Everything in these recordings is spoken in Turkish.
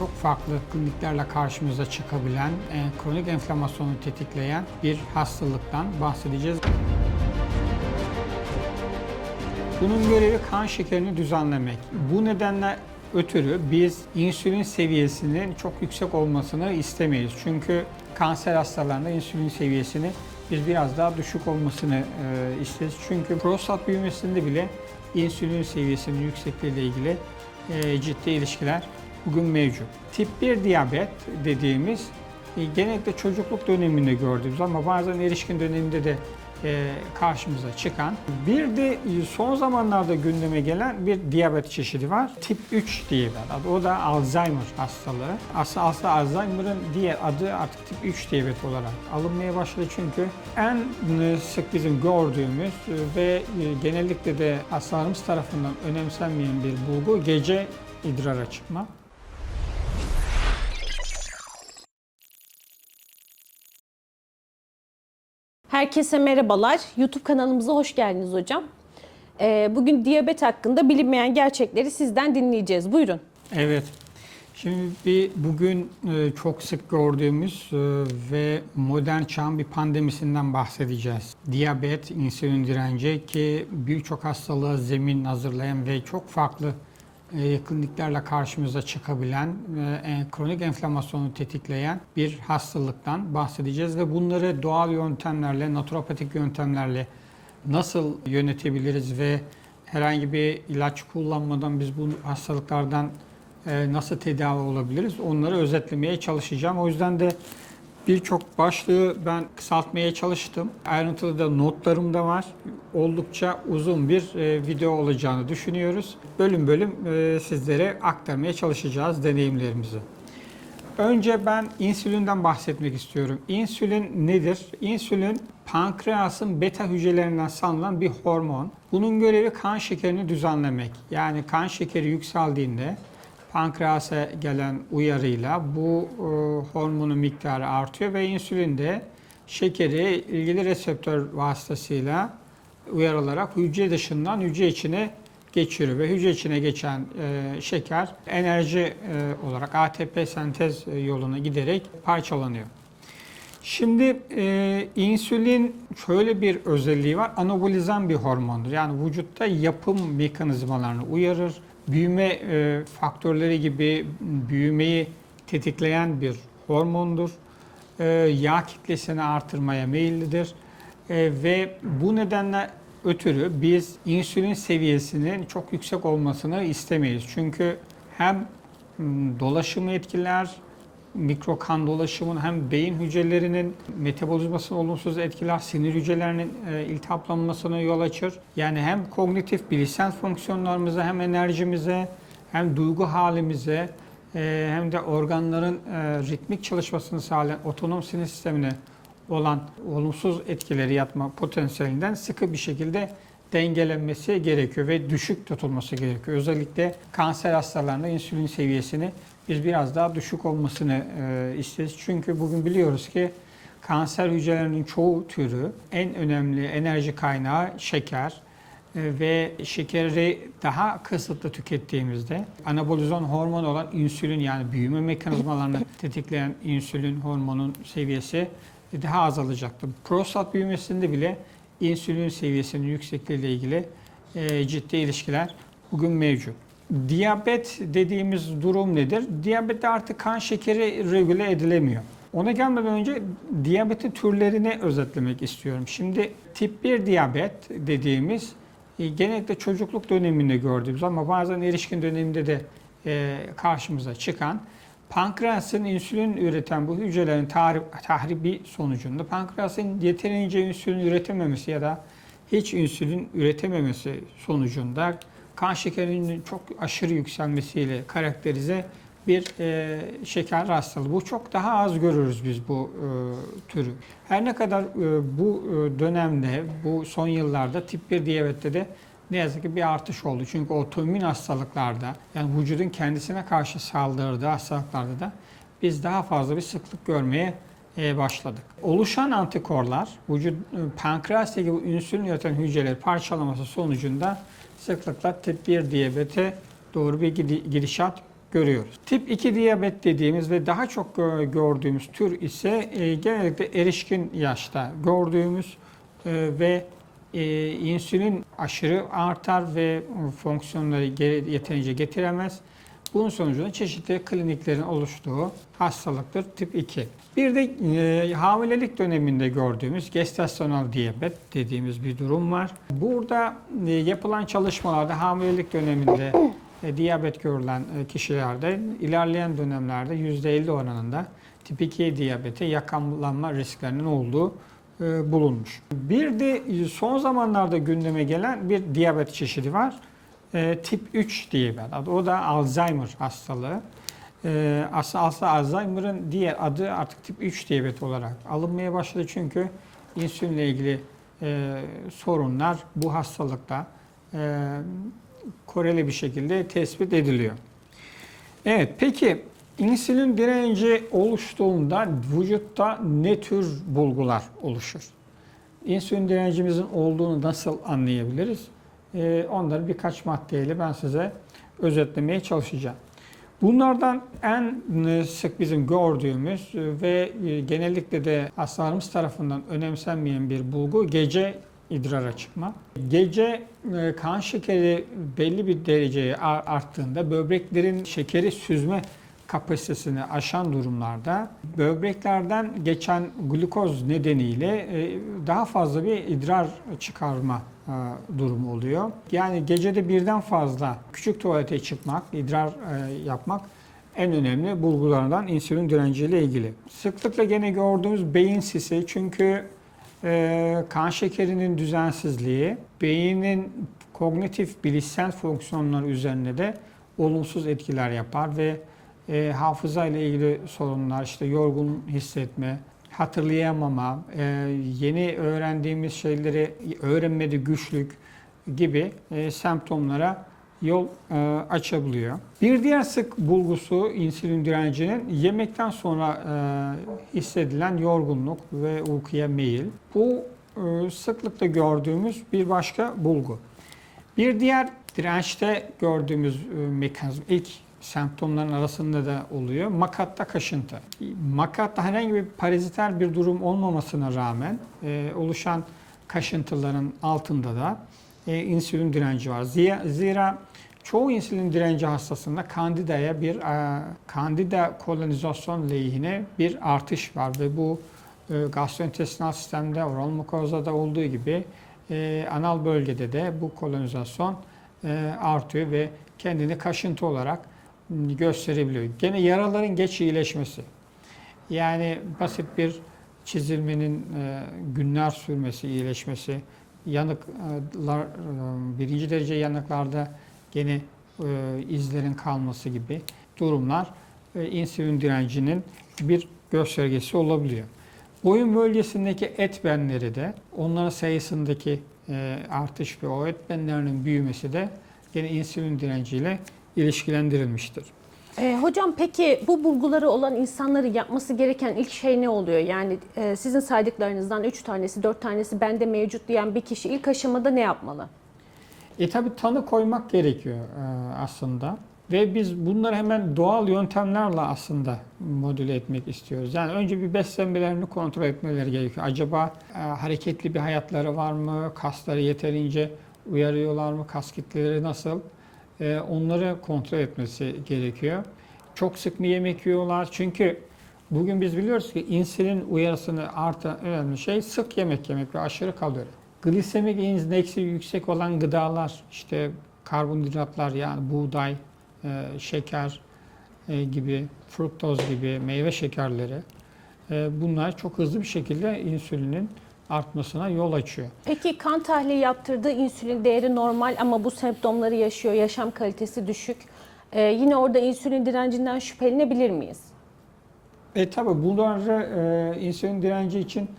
çok farklı kliniklerle karşımıza çıkabilen, e, kronik enflamasyonu tetikleyen bir hastalıktan bahsedeceğiz. Bunun görevi kan şekerini düzenlemek. Bu nedenle ötürü biz insülin seviyesinin çok yüksek olmasını istemeyiz. Çünkü kanser hastalarında insülin seviyesini biz biraz daha düşük olmasını e, isteriz. Çünkü prostat büyümesinde bile insülin seviyesinin yüksekliği ile ilgili e, ciddi ilişkiler bugün mevcut. Tip 1 diyabet dediğimiz e, genellikle çocukluk döneminde gördüğümüz ama bazen erişkin döneminde de e, karşımıza çıkan. Bir de e, son zamanlarda gündeme gelen bir diyabet çeşidi var. Tip 3 diyabet adı. O da Alzheimer hastalığı. Aslında, aslında Alzheimer'ın diğer adı artık tip 3 diyabet olarak alınmaya başladı çünkü en e, sık bizim gördüğümüz ve genellikle de hastalarımız tarafından önemsenmeyen bir bulgu gece idrara çıkma. Herkese merhabalar. YouTube kanalımıza hoş geldiniz hocam. Ee, bugün diyabet hakkında bilinmeyen gerçekleri sizden dinleyeceğiz. Buyurun. Evet. Şimdi bir bugün e, çok sık gördüğümüz e, ve modern çağın bir pandemisinden bahsedeceğiz. Diyabet, insülin direnci ki birçok hastalığa zemin hazırlayan ve çok farklı e, kliniklerle karşımıza çıkabilen, e, kronik enflamasyonu tetikleyen bir hastalıktan bahsedeceğiz ve bunları doğal yöntemlerle, naturopatik yöntemlerle nasıl yönetebiliriz ve herhangi bir ilaç kullanmadan biz bu hastalıklardan e, nasıl tedavi olabiliriz onları özetlemeye çalışacağım. O yüzden de birçok başlığı ben kısaltmaya çalıştım. Ayrıntılı da notlarım da var. Oldukça uzun bir e, video olacağını düşünüyoruz. Bölüm bölüm e, sizlere aktarmaya çalışacağız deneyimlerimizi. Önce ben insülinden bahsetmek istiyorum. İnsülin nedir? İnsülin pankreasın beta hücrelerinden salınılan bir hormon. Bunun görevi kan şekerini düzenlemek. Yani kan şekeri yükseldiğinde pankreasa gelen uyarıyla bu e, hormonun miktarı artıyor ve insülin de şekeri ilgili reseptör vasıtasıyla uyarılarak hücre dışından hücre içine geçiyor ve hücre içine geçen e, şeker enerji e, olarak ATP sentez e, yoluna giderek parçalanıyor. Şimdi e, insülin şöyle bir özelliği var. Anabolizan bir hormondur. Yani vücutta yapım mekanizmalarını uyarır. Büyüme e, faktörleri gibi büyümeyi tetikleyen bir hormondur. E, yağ kitlesini artırmaya meyillidir. E, ve bu nedenle ötürü biz insülin seviyesinin çok yüksek olmasını istemeyiz. Çünkü hem m, dolaşımı etkiler, mikrokan dolaşımın hem beyin hücrelerinin metabolizmasını olumsuz etkiler, sinir hücrelerinin e, iltihaplanmasına yol açır. Yani hem kognitif bilişsel fonksiyonlarımıza hem enerjimize hem duygu halimize e, hem de organların e, ritmik çalışmasını sağlayan otonom sinir sistemine olan olumsuz etkileri yatma potansiyelinden sıkı bir şekilde dengelenmesi gerekiyor ve düşük tutulması gerekiyor. Özellikle kanser hastalarında insülin seviyesini biz biraz daha düşük olmasını e, isteriz. Çünkü bugün biliyoruz ki kanser hücrelerinin çoğu türü en önemli enerji kaynağı şeker e, ve şekeri daha kısıtlı tükettiğimizde anabolizon hormon olan insülin yani büyüme mekanizmalarını tetikleyen insülin hormonun seviyesi daha azalacaktır. Prostat büyümesinde bile insülin seviyesinin yüksekliği ile ilgili e, ciddi ilişkiler bugün mevcut. Diyabet dediğimiz durum nedir? Diyabette artık kan şekeri regüle edilemiyor. Ona gelmeden önce diyabetin türlerini özetlemek istiyorum. Şimdi tip 1 diyabet dediğimiz e, genellikle çocukluk döneminde gördüğümüz ama bazen erişkin döneminde de e, karşımıza çıkan pankreasın insülin üreten bu hücrelerin tahribi sonucunda pankreasın yeterince insülin üretememesi ya da hiç insülin üretememesi sonucunda kan şekerinin çok aşırı yükselmesiyle karakterize bir e, şeker hastalığı. Bu çok daha az görürüz biz bu e, türü. Her ne kadar e, bu e, dönemde, bu son yıllarda tip 1 diyabette de ne yazık ki bir artış oldu. Çünkü otoimmün hastalıklarda yani vücudun kendisine karşı saldırdığı hastalıklarda da biz daha fazla bir sıklık görmeye e, başladık. Oluşan antikorlar vücut e, pankreasta gibi insülin üreten hücreleri parçalaması sonucunda sıklıkla tip 1 diyabete doğru bir gidi- gidişat görüyoruz. Tip 2 diyabet dediğimiz ve daha çok gö- gördüğümüz tür ise e, genellikle erişkin yaşta gördüğümüz ve e, insülin aşırı artar ve fonksiyonları yeterince getiremez. Bunun sonucunda çeşitli kliniklerin oluştuğu hastalıktır tip 2. Bir de e, hamilelik döneminde gördüğümüz gestasyonel diyabet dediğimiz bir durum var. Burada e, yapılan çalışmalarda hamilelik döneminde e, diyabet görülen e, kişilerde ilerleyen dönemlerde %50 oranında tip 2 diyabete yakalanma risklerinin olduğu bulunmuş. Bir de e, son zamanlarda gündeme gelen bir diyabet çeşidi var. E, tip 3 diyabet. O da Alzheimer hastalığı. E, aslında, aslında Alzheimer'ın diğer adı artık tip 3 diyabet olarak alınmaya başladı çünkü insülinle ilgili e, sorunlar bu hastalıkta e, koreli bir şekilde tespit ediliyor. Evet, peki insülin direnci oluştuğunda vücutta ne tür bulgular oluşur? İnsülin direncimizin olduğunu nasıl anlayabiliriz? Ee, onları birkaç maddeyle ben size özetlemeye çalışacağım. Bunlardan en e, sık bizim gördüğümüz e, ve e, genellikle de hastalarımız tarafından önemsenmeyen bir bulgu gece idrara çıkma. Gece kan şekeri belli bir dereceye arttığında böbreklerin şekeri süzme kapasitesini aşan durumlarda böbreklerden geçen glukoz nedeniyle e, daha fazla bir idrar çıkarma e, durumu oluyor. Yani gecede birden fazla küçük tuvalete çıkmak, idrar e, yapmak en önemli bulgularından insülin direnciyle ilgili. Sıklıkla gene gördüğümüz beyin sisi çünkü kan şekerinin düzensizliği, beynin kognitif bilişsel fonksiyonları üzerine de olumsuz etkiler yapar ve e, hafıza ile ilgili sorunlar, işte yorgun hissetme, hatırlayamama, e, yeni öğrendiğimiz şeyleri öğrenmede güçlük gibi e, semptomlara yol e, açabiliyor. Bir diğer sık bulgusu insülin direncinin yemekten sonra e, hissedilen yorgunluk ve uykuya meyil. Bu e, sıklıkla gördüğümüz bir başka bulgu. Bir diğer dirençte gördüğümüz e, mekanizm ilk semptomların arasında da oluyor. Makatta kaşıntı. Makatta herhangi bir paraziter bir durum olmamasına rağmen e, oluşan kaşıntıların altında da e, insülin direnci var. Zira, zira çoğu insülin direnci hastasında kandidaya bir e, kandida kolonizasyon lehine bir artış var ve bu e, gastrointestinal sistemde, oral mukozada olduğu gibi e, anal bölgede de bu kolonizasyon e, artıyor ve kendini kaşıntı olarak gösterebiliyor. Gene yaraların geç iyileşmesi. Yani basit bir çizilmenin e, günler sürmesi, iyileşmesi, yanıklar, e, birinci derece yanıklarda gene e, izlerin kalması gibi durumlar insülin direncinin bir göstergesi olabiliyor. Boyun bölgesindeki et benleri de onların sayısındaki artış ve o et benlerinin büyümesi de gene insülin direnciyle ilişkilendirilmiştir. Ee, hocam peki bu bulguları olan insanların yapması gereken ilk şey ne oluyor? Yani e, sizin saydıklarınızdan 3 tanesi, 4 tanesi bende mevcut diyen bir kişi ilk aşamada ne yapmalı? E tabi tanı koymak gerekiyor e, aslında. Ve biz bunları hemen doğal yöntemlerle aslında modüle etmek istiyoruz. Yani önce bir beslenmelerini kontrol etmeleri gerekiyor. Acaba e, hareketli bir hayatları var mı? Kasları yeterince uyarıyorlar mı? Kas kitleleri nasıl? E, onları kontrol etmesi gerekiyor. Çok sık mı yemek yiyorlar? Çünkü bugün biz biliyoruz ki insülin uyarısını artan önemli şey sık yemek yemek ve aşırı kalori. Glisemik indeksi yüksek olan gıdalar, işte karbonhidratlar yani buğday, e, şeker e, gibi, fruktoz gibi meyve şekerleri bunlar çok hızlı bir şekilde insülinin artmasına yol açıyor. Peki kan tahlili yaptırdığı insülin değeri normal ama bu semptomları yaşıyor, yaşam kalitesi düşük. Ee, yine orada insülin direncinden şüphelenebilir miyiz? E tabi bunları e, insülin direnci için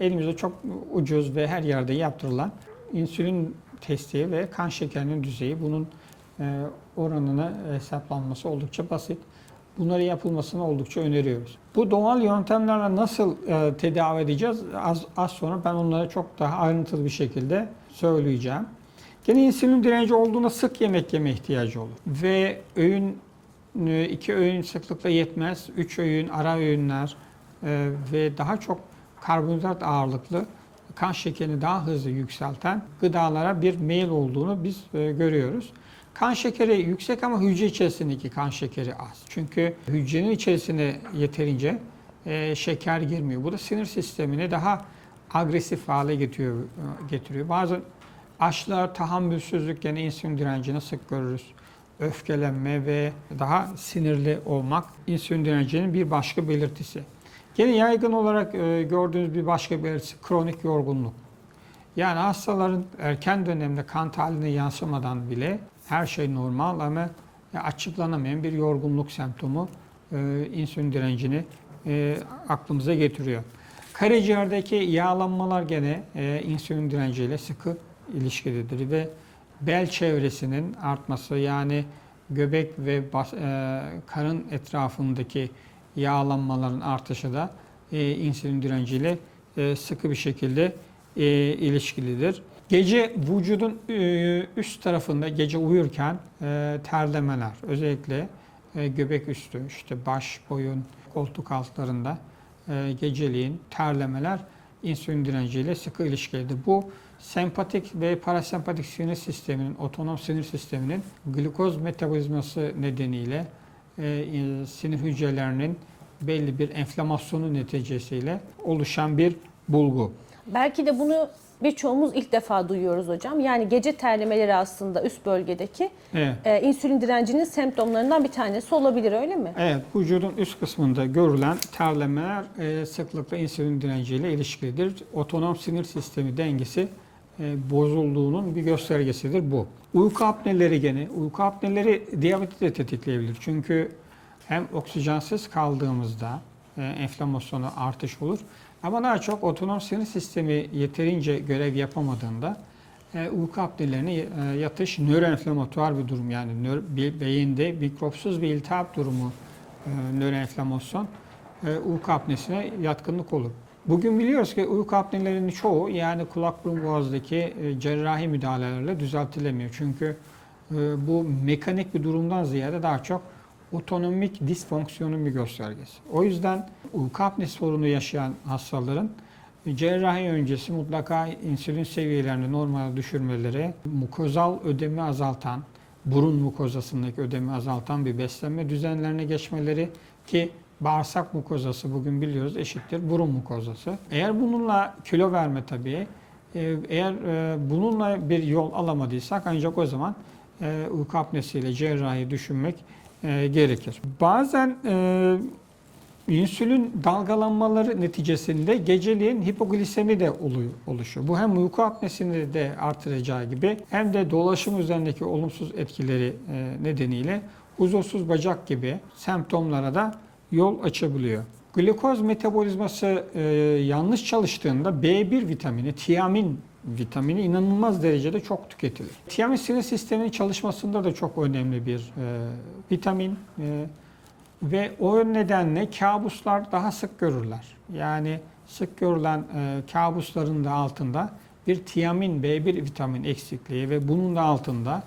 elimizde çok ucuz ve her yerde yaptırılan insülin testi ve kan şekerinin düzeyi bunun e, oranını hesaplanması oldukça basit. Bunların yapılmasını oldukça öneriyoruz. Bu doğal yöntemlerle nasıl e, tedavi edeceğiz? Az, az sonra ben onlara çok daha ayrıntılı bir şekilde söyleyeceğim. Gene insülin direnci olduğunda sık yemek yeme ihtiyacı olur. Ve öğün e, iki öğün sıklıkla yetmez. Üç öğün, ara öğünler e, ve daha çok karbonhidrat ağırlıklı kan şekerini daha hızlı yükselten gıdalara bir meyil olduğunu biz e, görüyoruz. Kan şekeri yüksek ama hücre içerisindeki kan şekeri az. Çünkü hücrenin içerisine yeterince e, şeker girmiyor. Bu da sinir sistemini daha agresif hale getiriyor. e, getiriyor. Bazen aşılar tahammülsüzlük gene insülin direncini sık görürüz. Öfkelenme ve daha sinirli olmak insülin direncinin bir başka belirtisi. Gene yaygın olarak e, gördüğünüz bir başka belirtisi kronik yorgunluk. Yani hastaların erken dönemde kan tahaline yansımadan bile her şey normal ama açıklanamayan bir yorgunluk semptomu e, insülin direncini e, aklımıza getiriyor. Karaciğerdeki yağlanmalar gene e, insülin direnciyle sıkı ilişkilidir ve bel çevresinin artması yani göbek ve e, karın etrafındaki yağlanmaların artışı da e, insülin direnciyle e, sıkı bir şekilde e, ilişkilidir. Gece vücudun e, üst tarafında gece uyurken e, terlemeler özellikle e, göbek üstü işte baş, boyun, koltuk altlarında e, geceliğin terlemeler insülin direnciyle sıkı ilişkilidir. Bu sempatik ve parasempatik sinir sisteminin, otonom sinir sisteminin glikoz metabolizması nedeniyle e, e, sinir hücrelerinin belli bir enflamasyonu neticesiyle oluşan bir bulgu. Belki de bunu birçoğumuz ilk defa duyuyoruz hocam. Yani gece terlemeleri aslında üst bölgedeki Evet. e, insülin direncinin semptomlarından bir tanesi olabilir öyle mi? Evet, vücudun üst kısmında görülen terlemeler e, sıklıkla insülin direnciyle ilişkilidir. Otonom sinir sistemi dengesi e, bozulduğunun bir göstergesidir bu. Uyku apneleri gene, uyku apneleri diyabeti de tetikleyebilir. Çünkü hem oksijensiz kaldığımızda e, enflamasyonu artış olur. Ama daha çok otonom sinir sistemi yeterince görev yapamadığında e, uyku apnelerine e, yatış nöroenflamatuar bir durum yani nöro, be- beyinde mikropsuz bir iltihap durumu e, nöroenflamasyon e, uyku apnesine yatkınlık olur. Bugün biliyoruz ki uyku apnelerinin çoğu yani kulak burun boğazdaki e, cerrahi müdahalelerle düzeltilemiyor. Çünkü e, bu mekanik bir durumdan ziyade daha çok otonomik disfonksiyonun bir göstergesi. O yüzden uyku apnesi sorunu yaşayan hastaların cerrahi öncesi mutlaka insülin seviyelerini normale düşürmeleri, mukozal ödemi azaltan, burun mukozasındaki ödemi azaltan bir beslenme düzenlerine geçmeleri ki bağırsak mukozası bugün biliyoruz eşittir burun mukozası. Eğer bununla kilo verme tabii, e, eğer e, bununla bir yol alamadıysak ancak o zaman e, uyku apnesiyle cerrahi düşünmek e, gerekir. Bazen e, insülin dalgalanmaları neticesinde geceliğin hipoglisemi de oluşuyor. Bu hem uyku apnesini de artıracağı gibi hem de dolaşım üzerindeki olumsuz etkileri e, nedeniyle huzursuz bacak gibi semptomlara da yol açabiliyor. Glikoz metabolizması e, yanlış çalıştığında B1 vitamini, tiamin vitamini inanılmaz derecede çok tüketilir. Tiamin sinir sisteminin çalışmasında da çok önemli bir e, vitamin. E, ve o nedenle kabuslar daha sık görürler. Yani sık görülen e, kabusların da altında bir tiamin B1 vitamin eksikliği ve bunun da altında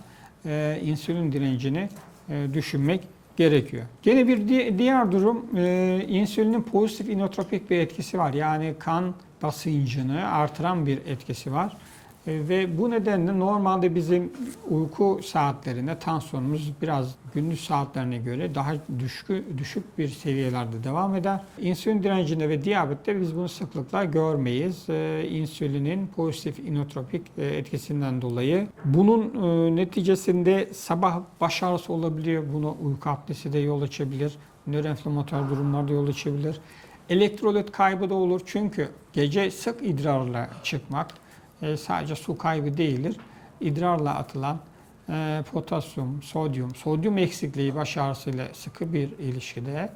e, insülin direncini e, düşünmek gerekiyor. Gene bir di- diğer durum e, insülinin pozitif inotropik bir etkisi var. Yani kan basıncını artıran bir etkisi var. E, Ve bu nedenle normalde bizim uyku saatlerinde tansiyonumuz biraz gündüz saatlerine göre daha düşük, düşük bir seviyelerde devam eder. İnsülin direncinde ve diyabette biz bunu sıklıkla görmeyiz. E, İnsülinin pozitif inotropik e, etkisinden dolayı. Bunun neticesinde sabah baş ağrısı olabiliyor. Buna uyku apnesi de yol açabilir. Nöroenflamatuar durumlarda yol açabilir. Elektrolit kaybı da olur çünkü gece sık idrarla çıkmak e, sadece su kaybı değildir. İdrarla atılan e, potasyum, sodyum, sodyum eksikliği baş ağrısıyla sıkı bir ilişkide.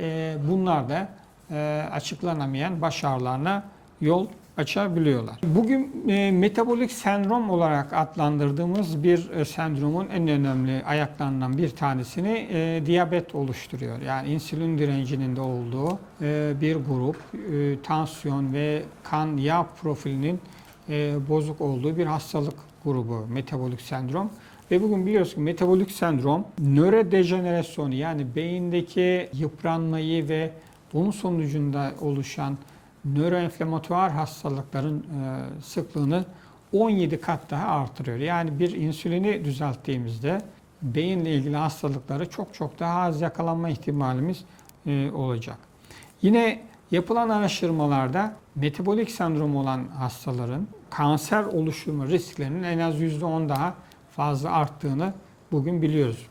E, bunlar da e, açıklanamayan baş ağrılarına yol açabiliyorlar. Bugün e, metabolik sendrom olarak adlandırdığımız bir e, sendromun en önemli ayaklarından bir tanesini e, diyabet oluşturuyor. Yani insülin direncinin de olduğu e, bir grup e, tansiyon ve kan yağ profilinin e, bozuk olduğu bir hastalık grubu metabolik sendrom Ve bugün biliyoruz ki metabolik sendrom nörodejenerasyonu yani beyindeki yıpranmayı ve bunun sonucunda oluşan nöroenflamatuar hastalıkların e, sıklığını 17 kat daha artırıyor. Yani bir insülini düzelttiğimizde beyinle ilgili hastalıkları çok çok daha az yakalanma ihtimalimiz e, olacak. Yine yapılan araştırmalarda metabolik sendrom olan hastaların kanser oluşumu risklerinin en az %10 daha fazla arttığını bugün biliyoruz.